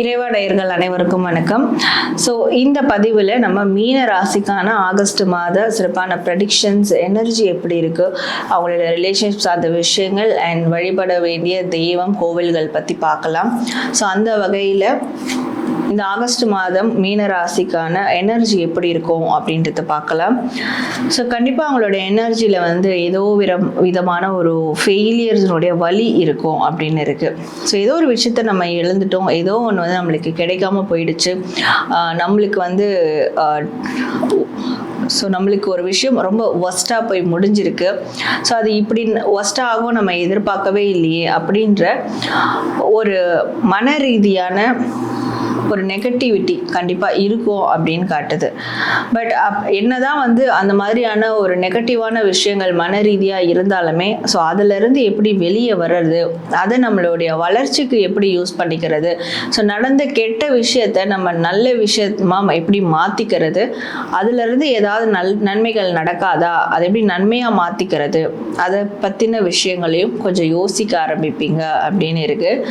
இறைவாடையர்கள் அனைவருக்கும் வணக்கம். ஸோ இந்த பதிவில் நம்ம மீன ராசிக்கான ஆகஸ்ட் மாத சிறப்பான ப்ரெடிக்ஷன்ஸ் எனர்ஜி எப்படி இருக்கு அவங்களோட ரிலேஷன்ஷிப் சார்ந்த விஷயங்கள் அண்ட் வழிபட வேண்டிய தெய்வம் கோவில்கள் பற்றி பார்க்கலாம். ஸோ அந்த வகையில் இந்த ஆகஸ்ட் மாதம் மீன ராசிக்கான எனர்ஜி எப்படி இருக்கும் அப்படின்றத பார்க்கலாம். ஸோ கண்டிப்பாக அவங்களோட எனர்ஜியில் வந்து ஏதோ விதம் விதமான ஒரு ஃபெயிலியர்ஸினுடைய வலி இருக்கும் அப்படின்னு இருக்குது ஸோ ஏதோ ஒரு விஷயத்த நம்ம இழந்துட்டோம். ஏதோ ஒன்று வந்து நம்மளுக்கு கிடைக்காம போயிடுச்சு. நம்மளுக்கு வந்து ஸோ நம்மளுக்கு ஒரு விஷயம் ரொம்ப ஒஸ்ட்டாக போய் முடிஞ்சிருக்கு. ஸோ அது இப்படி ஒஸ்ட்டாக ஆகும் நம்ம எதிர்பார்க்கவே இல்லையே அப்படின்ற ஒரு மன ரீதியான ஒரு நெகட்டிவிட்டி கண்டிப்பாக இருக்கும் அப்படின்னு காட்டுது. பட் அப் என்னதான் வந்து அந்த மாதிரியான ஒரு நெகட்டிவான விஷயங்கள் மன ரீதியாக இருந்தாலுமே ஸோ அதிலிருந்து எப்படி வெளியே வர்றது அதை நம்மளுடைய வளர்ச்சிக்கு எப்படி யூஸ் பண்ணிக்கிறது ஸோ நடந்த கெட்ட விஷயத்த நம்ம நல்ல விஷயமா எப்படி மாற்றிக்கிறது அதுலேருந்து ஏதாவது நல் நன்மைகள் நடக்காதா அதை எப்படி நன்மையாக மாற்றிக்கிறது அதை பற்றின விஷயங்களையும் கொஞ்சம் யோசிக்க ஆரம்பிப்பீங்க அப்படின்னு இருக்குது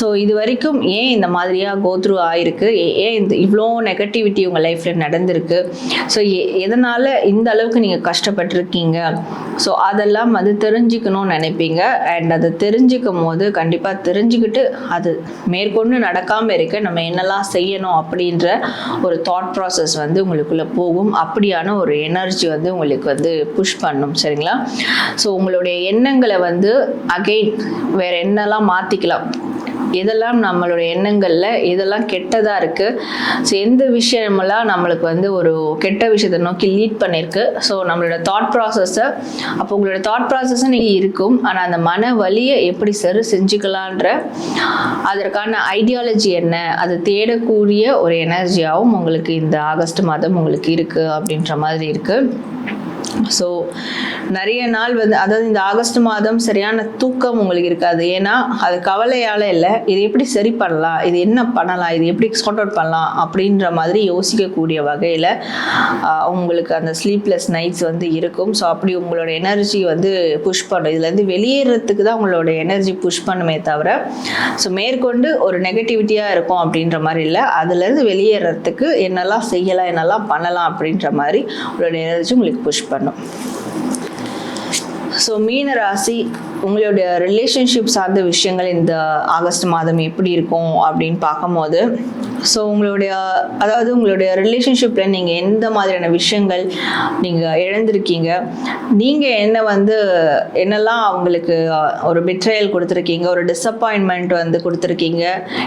ஸோ இது வரைக்கும் ஏன் இந்த மாதிரியாக கோத்ரூ ஆயிருக்கு. ஏ- ஏன் இந்த இவ்வளோ நெகட்டிவிட்டி உங்கள் லைஃப்பில் நடந்திருக்கு? ஸோ எதனால் இந்த அளவுக்கு நீங்கள் கஷ்டப்பட்டிருக்கீங்க? ஸோ அதெல்லாம் வந்து தெரிஞ்சுக்கணும்னு நினைப்பீங்க. அண்ட் அதை தெரிஞ்சுக்கும் போது கண்டிப்பாக தெரிஞ்சுக்கிட்டு அது மேற்கொண்டு நடக்காமல் இருக்க நம்ம என்னெல்லாம் செய்யணும் அப்படின்ற ஒரு தாட் ப்ராசஸ் வந்து உங்களுக்குள்ளே போகும். அப்படியான ஒரு எனர்ஜி வந்து உங்களுக்கு வந்து புஷ் பண்ணும். சரிங்களா? ஸோ உங்களுடைய எண்ணங்களை வந்து அகெயின் வேற என்னெல்லாம் மாற்றிக்கலாம் எதெல்லாம் நம்மளோட எண்ணங்களில் எதெல்லாம் கெட்டதாக இருக்குது ஸோ எந்த விஷயமெல்லாம் நம்மளுக்கு வந்து ஒரு கெட்ட விஷயத்தை நோக்கி லீட் பண்ணியிருக்கு ஸோ நம்மளோட தாட் ப்ராசஸை அப்போ உங்களோட தாட் ப்ராசஸும் இருக்கும். ஆனால் அந்த மன வலியை எப்படி சரி செஞ்சுக்கலான்ற அதற்கான ஐடியாலஜி என்ன அது தேடக்கூடிய ஒரு எனர்ஜியாகவும் உங்களுக்கு இந்த ஆகஸ்ட் மாதம் உங்களுக்கு இருக்குது அப்படின்ற மாதிரி இருக்குது ஸோ நிறைய நாள் வந்து அதாவது இந்த ஆகஸ்ட் மாதம் சரியான தூக்கம் உங்களுக்கு இருக்காது. ஏன்னா அது கவலையால் இல்லை. இது எப்படி சரி பண்ணலாம்? இது என்ன பண்ணலாம்? இது எப்படி சார்ட் அவுட் பண்ணலாம்? அப்படின்ற மாதிரி யோசிக்கக்கூடிய வகையில் உங்களுக்கு அந்த ஸ்லீப்லெஸ் நைட்ஸ் வந்து இருக்கும். ஸோ அப்படி உங்களோட எனர்ஜி வந்து புஷ் பண்ணும். இதுலேருந்து வெளியேறதுக்கு தான் உங்களோட எனர்ஜி புஷ் பண்ணுமே தவிர ஸோ மேற்கொண்டு ஒரு நெகட்டிவிட்டியாக இருக்கும் அப்படின்ற மாதிரி இல்லை. அதுலேருந்து வெளியேறதுக்கு என்னெல்லாம் செய்யலாம் என்னெல்லாம் பண்ணலாம் அப்படின்ற மாதிரி உங்களோட எனர்ஜி உங்களுக்கு புஷ் பண்ணும். ஸோ மீன ராசி உங்களுடைய ரிலேஷன்ஷிப் சார்ந்த விஷயங்கள் இந்த ஆகஸ்ட் மாதம் எப்படி இருக்கும் அப்படின்னு பார்க்கும்போது ஸோ உங்களுடைய அதாவது உங்களுடைய ரிலேஷன்ஷிப்பில் நீங்கள் எந்த மாதிரியான விஷயங்கள் நீங்கள் இழந்திருக்கீங்க நீங்கள் என்ன வந்து என்னெல்லாம் அவங்களுக்கு ஒரு பிட்ரையல் கொடுத்துருக்கீங்க ஒரு டிசப்பாயின்மெண்ட் வந்து கொடுத்துருக்கீங்க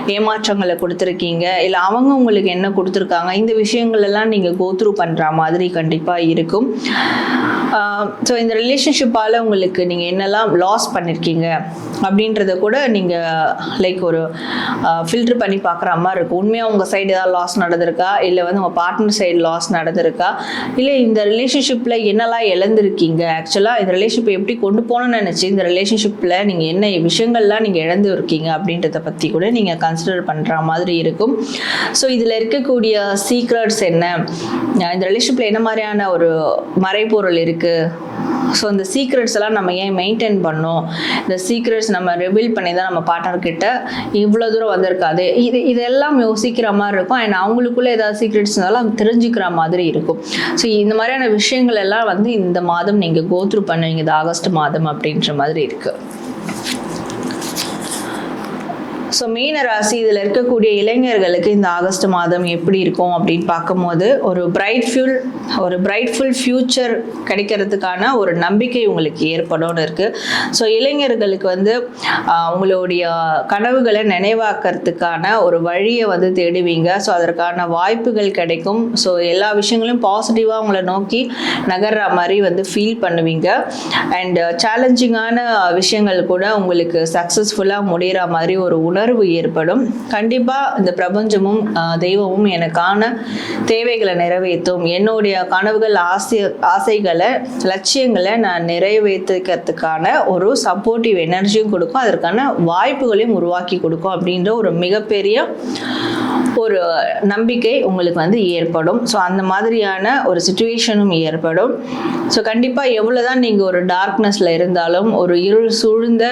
ஏமாற்றங்களை கொடுத்துருக்கீங்க இல்லை அவங்க உங்களுக்கு என்ன கொடுத்துருக்காங்க இந்த விஷயங்கள் எல்லாம் நீங்கள் கோத்ரூ பண்ணுற மாதிரி கண்டிப்பாக இருக்கும். ஸோ இந்த ரிலேஷன்ஷிப்பால் உங்களுக்கு நீங்கள் என்னெல்லாம் லாஸ் பண்ணியிருக்கீங்க அப்படின்றத கூட நீங்கள் லைக் ஒரு ஃபில்டர் பண்ணி பார்க்குற மாதிரி இருக்கும். உண்மையாக உங்கள் சைடு ஏதாவது லாஸ் நடந்திருக்கா? இல்லை வந்து உங்கள் பார்ட்னர் சைடு லாஸ் நடந்திருக்கா? இல்லை இந்த ரிலேஷன்ஷிப்பில் என்னெல்லாம் இழந்திருக்கீங்க? ஆக்சுவலாக இந்த ரிலேஷன்ஷிப் எப்படி கொண்டு போகணும்னு நினச்சி இந்த ரிலேஷன்ஷிப்பில் நீங்கள் என்ன விஷயங்கள்லாம் நீங்கள் இழந்து இருக்கீங்க அப்படின்றத பற்றி கூட நீங்கள் கன்சிடர் பண்ணுற மாதிரி இருக்கும். ஸோ இதில் இருக்கக்கூடிய சீக்ரெட்ஸ் என்ன? இந்த ரிலேஷன்ஷிப்பில் என்ன மாதிரியான ஒரு மறைபொருள் இருக்குது ஸோ இந்த சீக்ரெட்ஸ் எல்லாம் நம்ம ஏன் மெயின்டைன் பண்ணோம்? இந்த சீக்ரெட்ஸ் நம்ம ரிவீல் பண்ணி தான் நம்ம பார்ட்னர்கிட்ட இவ்வளோ தூரம் வந்திருக்காது. இது இதெல்லாம் யோசிக்கிற மாதிரி இருக்கும். அண்ட் அவங்களுக்குள்ளே ஏதாவது சீக்ரெட்ஸ் இருந்தாலும் தெரிஞ்சுக்கிற மாதிரி இருக்கும். ஸோ இந்த மாதிரியான விஷயங்கள் எல்லாம் வந்து இந்த மாதம் நீங்கள் கோத்ரூ பண்ணுவீங்க. இந்த ஆகஸ்ட் மாதம் அப்படின்ற மாதிரி இருக்குது ஸோ மீன ராசி இதில் இருக்கக்கூடிய இளைஞர்களுக்கு இந்த ஆகஸ்ட் மாதம் எப்படி இருக்கும் அப்படின்னு பார்க்கும்போது ஒரு பிரைட் ஃபியூல் ஒரு பிரைட்ஃபுல் ஃப்யூச்சர் கிடைக்கிறதுக்கான ஒரு நம்பிக்கை உங்களுக்கு ஏற்படும்னு இருக்குது ஸோ இளைஞர்களுக்கு வந்து உங்களுடைய கனவுகளை நினைவாக்கிறதுக்கான ஒரு வழியை வந்து தேடுவீங்க. ஸோ அதற்கான வாய்ப்புகள் கிடைக்கும். ஸோ எல்லா விஷயங்களும் பாசிட்டிவாக உங்களை நோக்கி நகர்ற மாதிரி வந்து ஃபீல் பண்ணுவீங்க. அண்ட் சேலஞ்சிங்கான விஷயங்கள் கூட உங்களுக்கு சக்ஸஸ்ஃபுல்லாக முடிகிற மாதிரி ஒரு உணர்வு உணர்வு ஏற்படும். கண்டிப்பாக இந்த பிரபஞ்சமும் தெய்வமும் எனக்கான தேவைகளை நிறைவேற்றும். என்னுடைய கனவுகள் ஆசை ஆசைகளை லட்சியங்களை நான் நிறைவேற்றிக்கிறதுக்கான ஒரு சப்போர்ட்டிவ் எனர்ஜியும் கொடுக்கும். அதற்கான வாய்ப்புகளையும் உருவாக்கி கொடுக்கும் அப்படின்ற ஒரு மிகப்பெரிய ஒரு நம்பிக்கை உங்களுக்கு வந்து ஏற்படும். ஸோ அந்த மாதிரியான ஒரு சுச்சுவேஷனும் ஏற்படும். ஸோ கண்டிப்பாக எவ்வளோ தான் நீங்கள் ஒரு டார்க்னஸில் இருந்தாலும் ஒரு இருள் சூழ்ந்த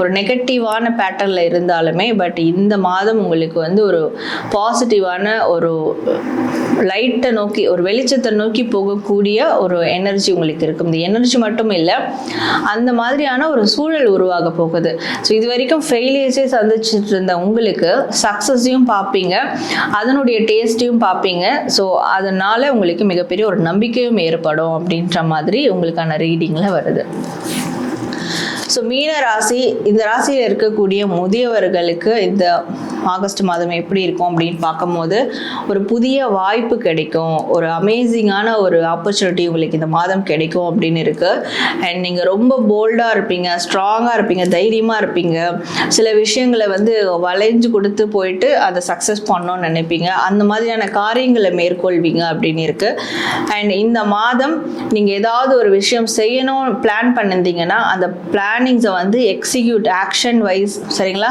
ஒரு நெகட்டிவான பேட்டர்னில் இருந்தாலுமே பட் இந்த மாதம் உங்களுக்கு வந்து ஒரு பாசிட்டிவான ஒரு uh, லைட்டை நோக்கி ஒரு வெளிச்சத்தை நோக்கி போகக்கூடிய ஒரு எனர்ஜி உங்களுக்கு இருக்கும் இந்த எனர்ஜி மட்டும் இல்லை அந்த மாதிரியான ஒரு சூழல் உருவாக போகுது. ஸோ இது வரைக்கும் ஃபெயிலியர்ஸே சந்திச்சுட்டு இருந்த உங்களுக்கு சக்ஸஸையும் பார்ப்பீங்க அதனுடைய டேஸ்ட்டையும் பார்ப்பீங்க ஸோ அதனால உங்களுக்கு மிகப்பெரிய ஒரு நம்பிக்கையும் ஏற்படும் அப்படின்ற மாதிரி உங்களுக்கான ரீடிங்கில் வருது. ஸோ மீன ராசி இந்த ராசியில் இருக்கக்கூடிய முதியவர்களுக்கு இந்த ஆகஸ்ட் மாதம் எப்படி இருக்கும் அப்படின்னு பார்க்கும்போது ஒரு புதிய வாய்ப்பு கிடைக்கும். ஒரு அமேசிங்கான ஒரு ஆப்பர்ச்சுனிட்டி உங்களுக்கு இந்த மாதம் கிடைக்கும் அப்படின்னு இருக்கு. அண்ட் நீங்கள் ரொம்ப போல்டாக இருப்பீங்க ஸ்ட்ராங்காக இருப்பீங்க தைரியமாக இருப்பீங்க. சில விஷயங்களை வந்து வளைஞ்சு கொடுத்து போயிட்டு அதை சக்ஸஸ் பண்ணணும்னு நினைப்பீங்க. அந்த மாதிரியான காரியங்களை மேற்கொள்வீங்க அப்படின்னு இருக்கு. அண்ட் இந்த மாதம் நீங்கள் ஏதாவது ஒரு விஷயம் செய்யணும் பிளான் பண்ணிருந்தீங்கன்னா அந்த பிளானிங்ஸை வந்து எக்ஸிக்யூட் ஆக்ஷன் வைஸ் சரிங்களா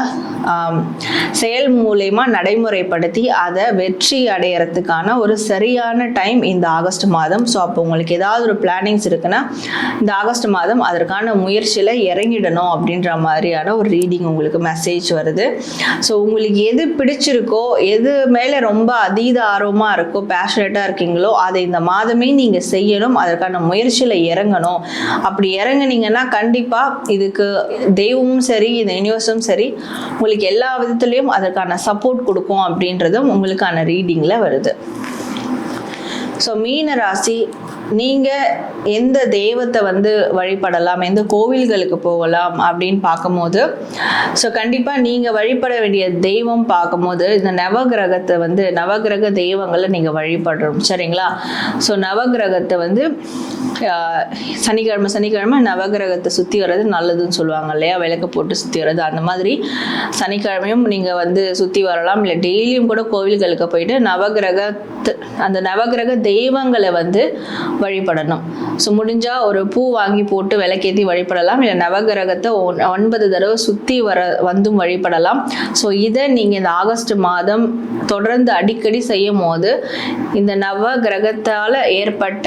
செயல் செயல் மூலயமா நடைமுறைப்படுத்தி அதை வெற்றி அடையறதுக்கான ஒரு சரியான டைம் இந்த ஆகஸ்ட் மாதம். ஸோ அப்போ உங்களுக்கு ஏதாவது ஒரு பிளானிங்ஸ் இருக்குன்னா இந்த ஆகஸ்ட் மாதம் அதற்கான முயற்சியில் இறங்கிடணும் அப்படின்ற மாதிரியான ஒரு ரீடிங் உங்களுக்கு மெசேஜ் வருது. ஸோ உங்களுக்கு எது பிடிச்சிருக்கோ எது மேலே ரொம்ப அதீத ஆர்வமாக இருக்கோ பேஷனேட்டாக இருக்கீங்களோ அதை இந்த மாதமே நீங்கள் செய்யணும். அதற்கான முயற்சியில் இறங்கணும். அப்படி இறங்குனீங்கன்னா கண்டிப்பாக இதுக்கு தெய்வமும் சரி இந்த யூனிவர்ஸும் சரி உங்களுக்கு எல்லா விதத்துலேயும் அதுக்கான சப்போர்ட் கொடுக்கும் அப்படின்றதும் உங்களுக்கான ரீடிங்கில் வருது. ஸோ மீன ராசி நீங்கள் எந்த தெய்வத்தை வந்து வழிபடலாம் எந்த கோவில்களுக்கு போகலாம் அப்படின்னு பார்க்கும்போது ஸோ கண்டிப்பாக நீங்கள் வழிபட வேண்டிய தெய்வம் பார்க்கும்போது இந்த நவகிரகத்தை வந்து நவகிரக தெய்வங்களை நீங்கள் வழிபடுறோம் சரிங்களா? ஸோ நவகிரகத்தை வந்து சனிக்கிழமை சனிக்கிழமை நவகிரகத்தை சுற்றி வர்றது நல்லதுன்னு சொல்லுவாங்க இல்லையா? விளக்கு போட்டு சுற்றி வர்றது அந்த மாதிரி. சனிக்கிழமையும் நீங்கள் வந்து சுற்றி வரலாம். இல்லை டெய்லியும் கூட கோவில்களுக்கு போயிட்டு நவகிரக அந்த நவகிரக தெய்வங்களை வந்து வழிபடணும். ஸோ முடிஞ்சால் ஒரு பூ வாங்கி போட்டு விளக்கேற்றி வழிபடலாம். இல்லை நவகிரகத்தை ஒன்- ஒன்பது தடவை சுற்றி வர வந்தும் வழிபடலாம். ஸோ இதை நீங்கள் இந்த ஆகஸ்ட் மாதம் தொடர்ந்து அடிக்கடி செய்யும் போது இந்த நவ கிரகத்தால் ஏற்பட்ட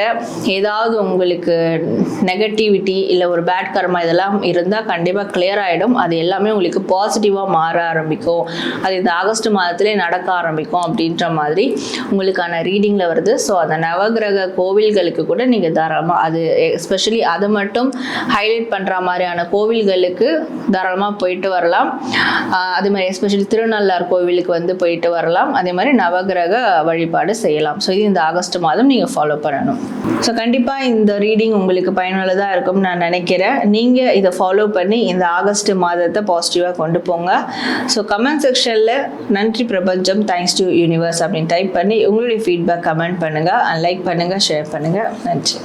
ஏதாவது உங்களுக்கு நெகட்டிவிட்டி இல்லை ஒரு பேட் கர்மா இதெல்லாம் இருந்தால் கண்டிப்பாக கிளியர் ஆகிடும் அது எல்லாமே உங்களுக்கு பாசிட்டிவாக மாற ஆரம்பிக்கும். அது இந்த ஆகஸ்ட் மாதத்திலே நடக்க ஆரம்பிக்கும் அப்படின்ற மாதிரி உங்களுக்கான ரீடிங்கில் வருது. ஸோ அந்த நவகிரக கோவில்களுக்கு கூட நீங்கள் தாராளமாக அது எஸ்பெஷலி அதை மட்டும் ஹைலைட் பண்ணுற மாதிரியான கோவில்களுக்கு தாராளமாக போயிட்டு வரலாம். ஆஹ் அதே மாதிரி எஸ்பெஷலி திருநள்ளார் கோவிலுக்கு வந்து போயிட்டு வரலாம். அதே மாதிரி நவகிரக வழிபாடு செய்யலாம். ஸோ இது இந்த ஆகஸ்ட் மாதம் நீங்கள் ஃபாலோ பண்ணணும். ஸோ கண்டிப்பாக இந்த ரீடிங் உங்களுக்கு பயனுள்ளதாக இருக்கும்னு நான் நினைக்கிறேன். நீங்கள் இதை ஃபாலோ பண்ணி இந்த ஆகஸ்ட் மாதத்தை பாசிட்டிவாக கொண்டு போங்க. ஸோ கமெண்ட் செக்ஷனில் நன்றி பிரபஞ்சம் தேங்க்ஸ் டு யூனிவர்ஸ் அப்படின்னு டைப் பண்ணி உங்களுடைய ஃபீட்பேக் கமெண்ட் பண்ணுங்கள் லைக் பண்ணுங்கள் ஷேர் பண்ணுங்கள் நன்றி.